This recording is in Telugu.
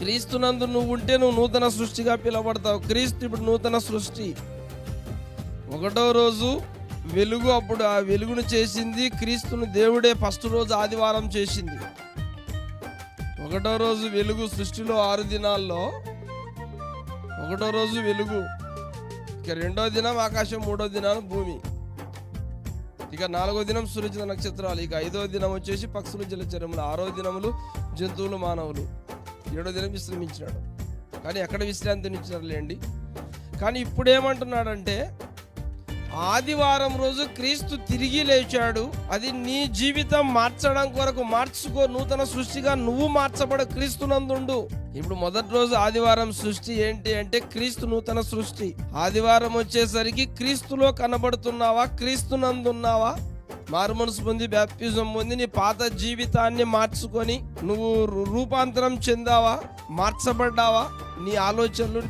క్రీస్తునందు నువ్వు ఉంటే నువ్వు నూతన సృష్టిగా పిలవడతావు క్రీస్తు ఇప్పుడు నూతన సృష్టి. ఒకటో రోజు వెలుగు అప్పుడు ఆ వెలుగును చేసింది క్రీస్తును దేవుడే ఫస్ట్ రోజు ఆదివారం చేసింది. ఒకటో రోజు వెలుగు సృష్టిలో ఆరు దినాల్లో ఒకటో రోజు వెలుగు ఇక రెండో దినం ఆకాశం మూడో దినాలు భూమి. ఇక నాలుగో దినం సూర్యచంద్ర నక్షత్రాలు ఇక ఐదో దినం వచ్చేసి పక్షులు జలచరములు ఆరో దినములు జంతువులు మానవులు. ఏడో దినం విశ్రమించినాడు. కానీ ఎక్కడ విశ్రాంతినిచ్చినారు లేండి కానీ ఇప్పుడు ఏమంటున్నాడంటే ఆదివారం రోజు క్రీస్తు తిరిగి లేచాడు. అది నీ జీవితం మార్చడం కొరకు మార్చుకో నూతన సృష్టిగా నువ్వు మార్చబడ క్రీస్తునందుండు. ఇప్పుడు మొదటి రోజు ఆదివారం సృష్టి ఏంటి అంటే క్రీస్తు నూతన సృష్టి. ఆదివారం వచ్చేసరికి క్రీస్తులో కనబడుతున్నావా? క్రీస్తునందున్నావా? మారు మనసు పొంది బ్యాప్టిజం పొంది నీ పాత జీవితాన్ని మార్చుకొని నువ్వు రూపాంతరం చెందావా? మార్చబడ్డావా? నీ ఆలోచనలు